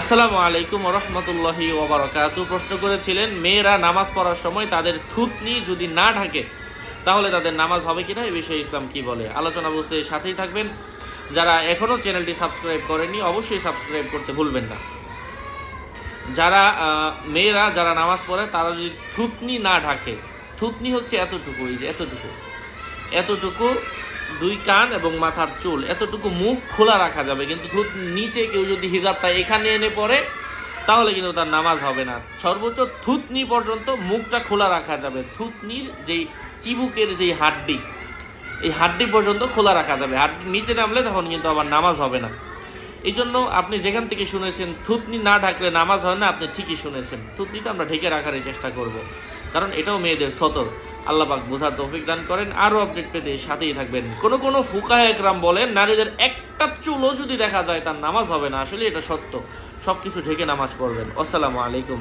আসসালামু আলাইকুম রহমতুল্লাহি ওবরাকাতু প্রশ্ন করেছিলেন, মেয়েরা নামাজ পড়ার সময় তাদের থুতনি যদি না ঢাকে, তাহলে তাদের নামাজ হবে কিনা? এই বিষয়ে ইসলাম কি বলে? আলোচনা বুঝতে সাথেই থাকবেন। যারা এখনও চ্যানেলটি সাবস্ক্রাইব করেনি অবশ্যই সাবস্ক্রাইব করতে ভুলবেন না। যারা মেয়েরা যারা নামাজ পড়ে, তারা যদি থুতনি না ঢাকে, থুতনি হচ্ছে এতটুকু এই যে, এতটুকু এতটুকু দুই কান এবং মাথার চুল। এতটুকু মুখ খোলা রাখা যাবে, কিন্তু নিতে কেউ যদি হিজাবটা এখানে এনে পড়ে, তাহলে কিন্তু তার নামাজ হবে না। সর্বোচ্চ থুতনি পর্যন্ত মুখটা খোলা রাখা যাবে। থুতনির যেই চিবুকের যেই হাড্ডি, এই হাড্ডি পর্যন্ত খোলা রাখা যাবে। হাড্ডি নিচে নামলে তখন কিন্তু আবার নামাজ হবে না। এই জন্য আপনি যেখান থেকে শুনেছেন, থুতনি না ঢাকলে নামাজ হয় না, আপনি ঠিকই শুনেছেন। থুতনিটা আমরা ঢেকে রাখারই চেষ্টা করব। কারণ এটাও মেয়েদের সতর। আল্লাহ পাক বোঝার তৌফিক দান করেন। আরও আপডেট পেতে সাথেই থাকবেন। কোনো কোনো ফুকা একরাম বলেন, নারীদের একটা চুলও যদি দেখা যায় তার নামাজ হবে না আসলে এটা সত্য। সব কিছু ঢেকে নামাজ পড়বেন। আসসালামু আলাইকুম।